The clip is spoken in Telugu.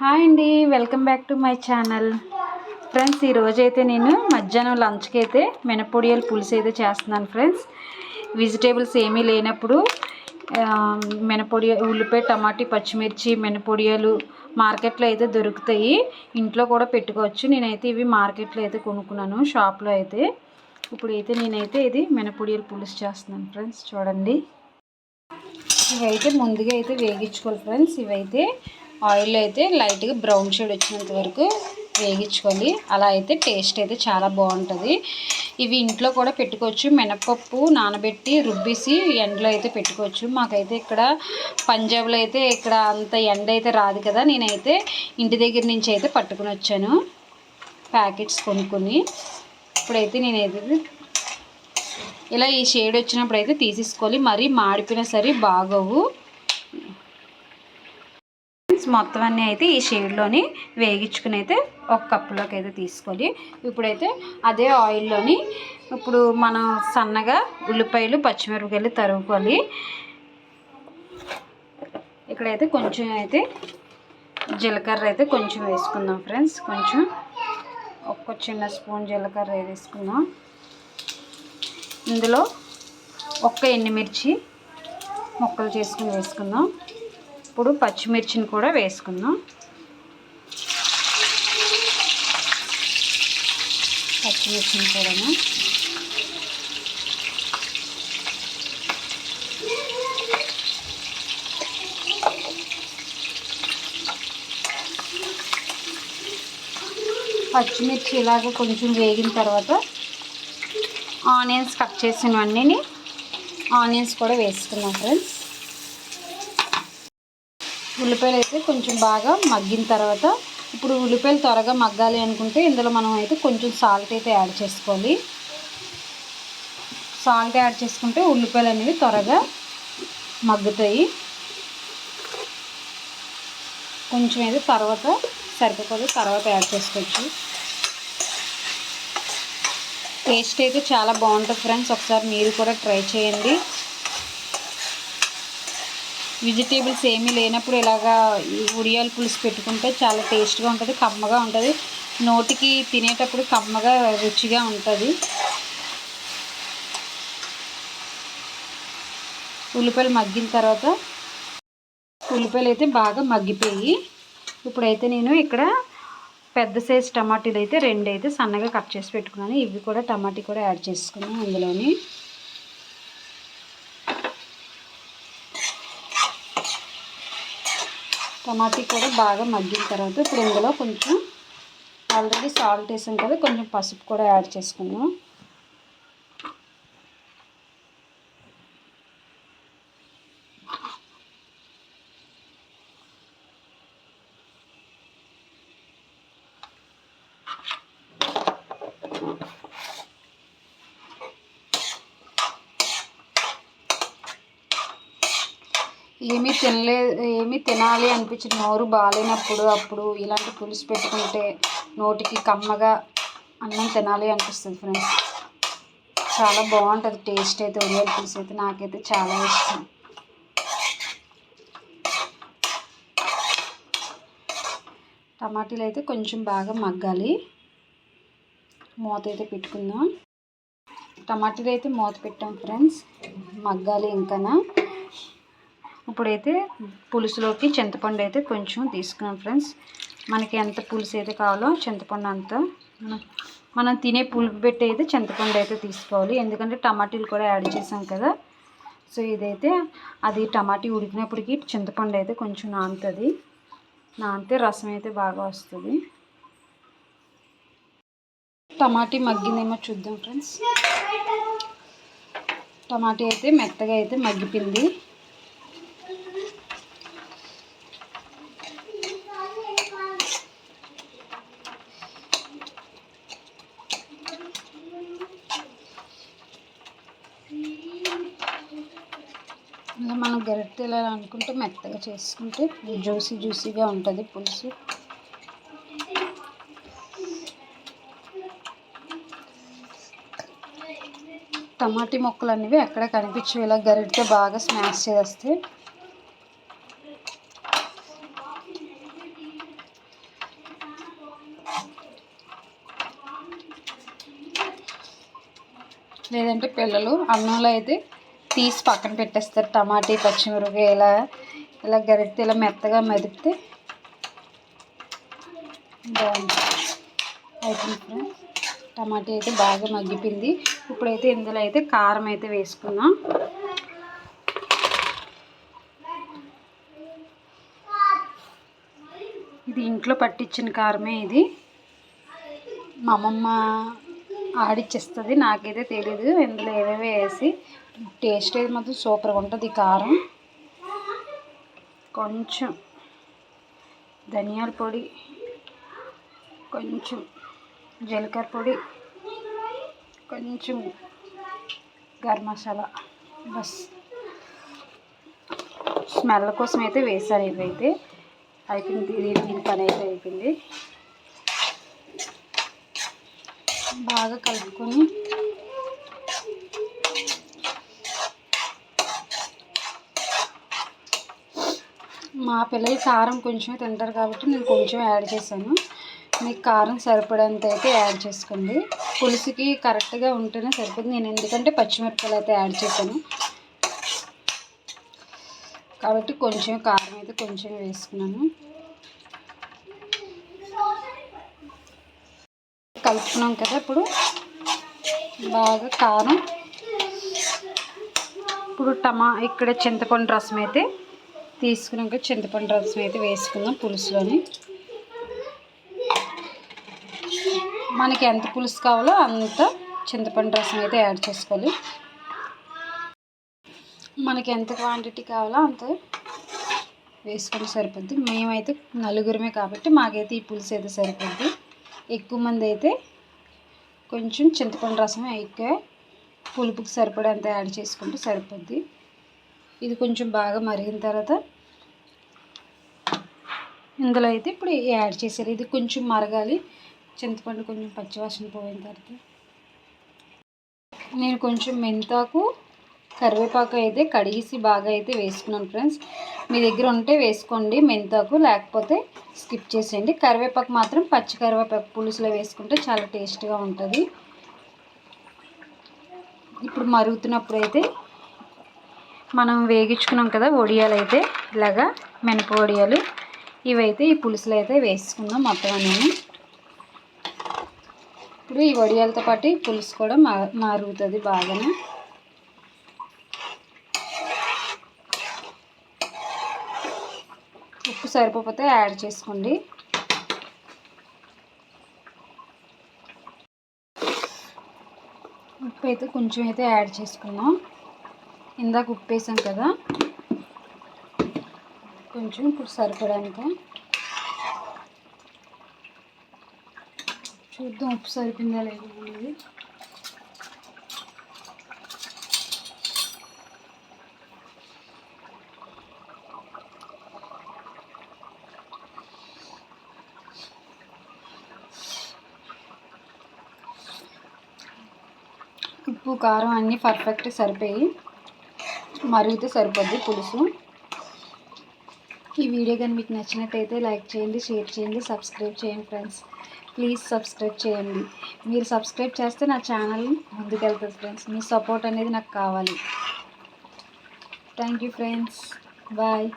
హాయ్ అండి welcome back to my channel. Friends ఈరోజైతే నేను మధ్యాహ్నం లంచ్కి అయితే మినపొడియలు పులుసు అయితే చేస్తున్నాను ఫ్రెండ్స్. వెజిటేబుల్స్ ఏమీ లేనప్పుడు మినపొడి ఉల్లిపాయ టమాటీ పచ్చిమిర్చి మినపొడియాలు మార్కెట్లో అయితే దొరుకుతాయి. ఇంట్లో కూడా పెట్టుకోవచ్చు. నేనైతే ఇవి మార్కెట్లో అయితే కొనుక్కున్నాను షాప్లో అయితే. ఇప్పుడైతే నేనైతే ఇది మినపొడియలు పులుసు చేస్తున్నాను ఫ్రెండ్స్ చూడండి. ఇవైతే ముందుగా అయితే వేగించుకోవాలి ఫ్రెండ్స్. ఇవైతే ఆయిల్ అయితే లైట్గా బ్రౌన్ షేడ్ వచ్చినంత వరకు వేగించుకోవాలి. అలా అయితే టేస్ట్ అయితే చాలా బాగుంటుంది. ఇవి ఇంట్లో కూడా పెట్టుకోవచ్చు. మినపప్పు నానబెట్టి రుబ్బేసి ఎండలో అయితే పెట్టుకోవచ్చు. మాకైతే ఇక్కడ పంజాబ్లో అయితే ఇక్కడ అంత ఎండ అయితే రాదు కదా. నేనైతే ఇంటి దగ్గర నుంచి అయితే పట్టుకుని వచ్చాను. ప్యాకెట్స్ కొనుక్కొని. ఇప్పుడైతే నేనైతే ఇలా ఈ షేడ్ వచ్చినప్పుడు అయితే తీసేసుకోవాలి. మరీ మాడిపోయినా సరే బాగోవు. మొత్తం అన్నీ అయితే ఈ షేడ్లోని వేగించుకుని అయితే ఒక కప్పులోకి అయితే తీసుకొని ఇప్పుడైతే అదే ఆయిల్లోని ఇప్పుడు మనం సన్నగా ఉల్లిపాయలు పచ్చిమిరపకాయలు తరుగుకొని ఇక్కడైతే కొంచెం అయితే జీలకర్ర అయితే కొంచెం వేసుకుందాం ఫ్రెండ్స్. కొంచెం ఒక్క చిన్న స్పూన్ జీలకర్ర వేసుకుందాం. ఇందులో ఒక్క ఎండుమిర్చి ముక్కలు చేసుకుని వేసుకుందాం. ఇప్పుడు పచ్చిమిర్చిని కూడా వేసుకుందాం. పచ్చిమిర్చిని కూడా. పచ్చిమిర్చి ఇలాగ కొంచెం వేగిన తర్వాత ఆనియన్స్ కట్ చేసినవన్నీ ఆనియన్స్ కూడా వేసుకున్నాం ఫ్రెండ్స్. ఉల్లిపాయలు అయితే కొంచెం బాగా మగ్గిన తర్వాత ఇప్పుడు ఉల్లిపాయలు త్వరగా మగ్గాలి అనుకుంటే ఇందులో మనం అయితే కొంచెం సాల్ట్ అయితే యాడ్ చేసుకోవాలి. సాల్ట్ యాడ్ చేసుకుంటే ఉల్లిపాయలు అనేవి త్వరగా మగ్గుతాయి. కొంచెం అయితే తర్వాత సరిపోతుంది తర్వాత యాడ్ చేసుకోవచ్చు. టేస్ట్ అయితే చాలా బాగుంటుంది ఫ్రెండ్స్. ఒకసారి మీరు కూడా ట్రై చేయండి. వెజిటేబుల్స్ ఏమీ లేనప్పుడు ఇలాగా ఈ ఉడియాల పులుసు పెట్టుకుంటే చాలా టేస్ట్గా ఉంటుంది కమ్మగా ఉంటుంది. నోటికి తినేటప్పుడు కమ్మగా రుచిగా ఉంటుంది. ఉల్లిపాయలు మగ్గిన తర్వాత ఉల్లిపాయలు అయితే బాగా మగ్గిపోయి ఇప్పుడైతే నేను ఇక్కడ పెద్ద సైజ్ టమాటీలు అయితే రెండు అయితే సన్నగా కట్ చేసి పెట్టుకున్నాను. ఇవి కూడా టమాటీ కూడా యాడ్ చేసుకున్నాను అందులోని. టమాటీ కూడా బాగా మగ్గిన తర్వాత ఇప్పుడు ఇందులో కొంచెం ఆల్రెడీ సాల్ట్ వేసాం కదా కొంచెం పసుపు కూడా యాడ్ చేసుకుందాం. ఏమీ తినలే ఏమీ తినాలి అనిపించింది. నోరు బాగాలేనప్పుడు అప్పుడు ఇలాంటి పులుసు పెట్టుకుంటే నోటికి కమ్మగా అన్నం తినాలి అనిపిస్తుంది ఫ్రెండ్స్ చాలా బాగుంటుంది టేస్ట్ అయితే ఉడియాల పులుసు అయితే. నాకైతే చాలా ఇష్టం. టమాటీలు అయితే కొంచెం బాగా మగ్గాలి. మూత అయితే పెట్టుకుందాం. టమాటీలు అయితే మూత పెట్టాం ఫ్రెండ్స్ మగ్గాలి ఇంకనా. ఇప్పుడైతే పులుసులోకి చింతపండు అయితే కొంచెం తీసుకున్నాం ఫ్రెండ్స్. మనకి ఎంత పులుసు అయితే కావాలో చింతపండు అంత మనం- తినే పులుపు పెట్టి అయితే చింతపండు అయితే తీసుకోవాలి. ఎందుకంటే టమాటీలు కూడా యాడ్ చేసాం కదా. సో ఇదైతే అది టమాటీ ఉడికినప్పటికీ చింతపండు అయితే కొంచెం నానుతుంది. నానితే రసం అయితే బాగా వస్తుంది. టమాటీ మగ్గిందేమో చూద్దాం ఫ్రెండ్స్. టమాటీ అయితే మెత్తగా అయితే మగ్గిపోయింది. గరిటె ఇలా అనుకుంటే మెత్తగా చేసుకుంటే జ్యూసీ జ్యూసీగా ఉంటుంది పులుసు. టమాటీ మొక్కలు అనేవి ఎక్కడ కనిపించవు. ఇలా గరిటితో బాగా స్మాష్ చేస్తే లేదంటే పిల్లలు అన్నంలో అయితే తీసి పక్కన పెట్టేస్తారు. టమాటీ పచ్చిమిరపకాయ ఇలా ఇలా గరిటితే ఇలా మెత్తగా మెదిపితే బాగుంది అయిపోయింది ఫ్రెండ్స్. టమాటా అయితే బాగా మగ్గిపోయింది. ఇప్పుడైతే ఇందులో అయితే కారం అయితే వేసుకున్నాం ఇది ఇంట్లో పట్టించిన కారమే ఇది. మా అమ్మమ్మ ఆడిచ్చేస్తుంది. నాకైతే తెలీదు. ఇందులో ఏవేవి వేసి టేస్ట్ అయితే మాత్రం సూపర్గా ఉంటుంది కారం. కొంచెం ధనియాల పొడి కొంచెం జీలకర్ర పొడి కొంచెం గరం మసాలా. బస్. స్మెల్ కోసం అయితే వేసాను ఇవైతే. అయిపోయింది దీని పని అయితే అయిపోయింది. బాగా కలుపుకొని మా పిల్లలు కారం కొంచెం తింటారు కాబట్టి నేను కొంచెం యాడ్ చేశాను. మీకు కారం సరిపడంత అయితే యాడ్ చేసుకోండి. పులుసుకి కరెక్ట్గా ఉంటేనే సరిపోతుంది. నేను ఎందుకంటే పచ్చిమిరపకాయలు అయితే యాడ్ చేశాను. కాబట్టి కొంచెం కారం అయితే కొంచెం వేసుకున్నాను. కలుపుకున్నాం కదా ఇప్పుడు బాగా కారం. ఇప్పుడు టమా ఇక్కడ చింతపండు రసం అయితే తీసుకున్నాక చింతపండు రసం అయితే వేసుకుందాం పులుసులోని. మనకి ఎంత పులుసు కావాలో అంత చింతపండు రసం అయితే యాడ్ చేసుకోవాలి. మనకి ఎంత క్వాంటిటీ కావాలో అంత వేసుకుంటే సరిపోద్ది. మేమైతే నలుగురమే కాబట్టి మాకైతే ఈ పులుసు అయితే సరిపోద్ది. ఎక్కువ మంది అయితే కొంచెం చింతపండు రసం ఎక్కువ. పులుపుకి సరిపడంత యాడ్ చేసుకుంటే సరిపోద్ది. ఇది కొంచెం బాగా మరిగిన తర్వాత ఇందులో అయితే ఇప్పుడు యాడ్ చేశారు ఇది కొంచెం మరగాలి. చింతపండు కొంచెం పచ్చివాసన పోయిన తర్వాత. నేను కొంచెం మెంతాకు కరివేపాకు అయితే కడిగేసి బాగా అయితే వేసుకున్నాను ఫ్రెండ్స్. మీ దగ్గర ఉంటే వేసుకోండి మెంతాకు లేకపోతే స్కిప్ చేసేయండి. కరివేపాకు మాత్రం పచ్చి కరివేపాకు పులుసులో వేసుకుంటే చాలా టేస్ట్గా ఉంటుంది. ఇప్పుడు మరుగుతున్నప్పుడు అయితే మనం వేగించుకున్నాం కదా వడియాలు అయితే ఇలాగా మినప వడియాలు ఇవైతే ఈ పులుసులు అయితే వేసుకుందాం మొత్తం నేను ఇప్పుడు ఈ వడియాలతో పాటు పులుసు కూడా మా మారుగుతుంది బాగానే ఉప్పు సరిపోతే యాడ్ చేసుకోండి. ఉప్పు అయితే కొంచెం అయితే యాడ్ చేసుకున్నాం. ఇందాక ఉప్పు వేసాం కదా. కొంచెం ఇప్పుడు సరిపడానికి చూద్దాం ఉప్పు సరిపోయిందా లేదా అనేది. ఉప్పు కారం అన్నీ పర్ఫెక్ట్ సరిపోయి మరిగితే సరిపోద్ది పులుసు. ఈ వీడియో కానీ మీకు నచ్చినట్టయితే లైక్ చేయండి షేర్ చేయండి సబ్స్క్రైబ్ చేయండి ఫ్రెండ్స్. ప్లీజ్ సబ్స్క్రైబ్ చేయండి. మీరు సబ్స్క్రైబ్ చేస్తే నా ఛానల్ ముందుకెళ్తుంది ఫ్రెండ్స్. మీ సపోర్ట్ అనేది నాకు కావాలి. Thank you friends. బాయ్.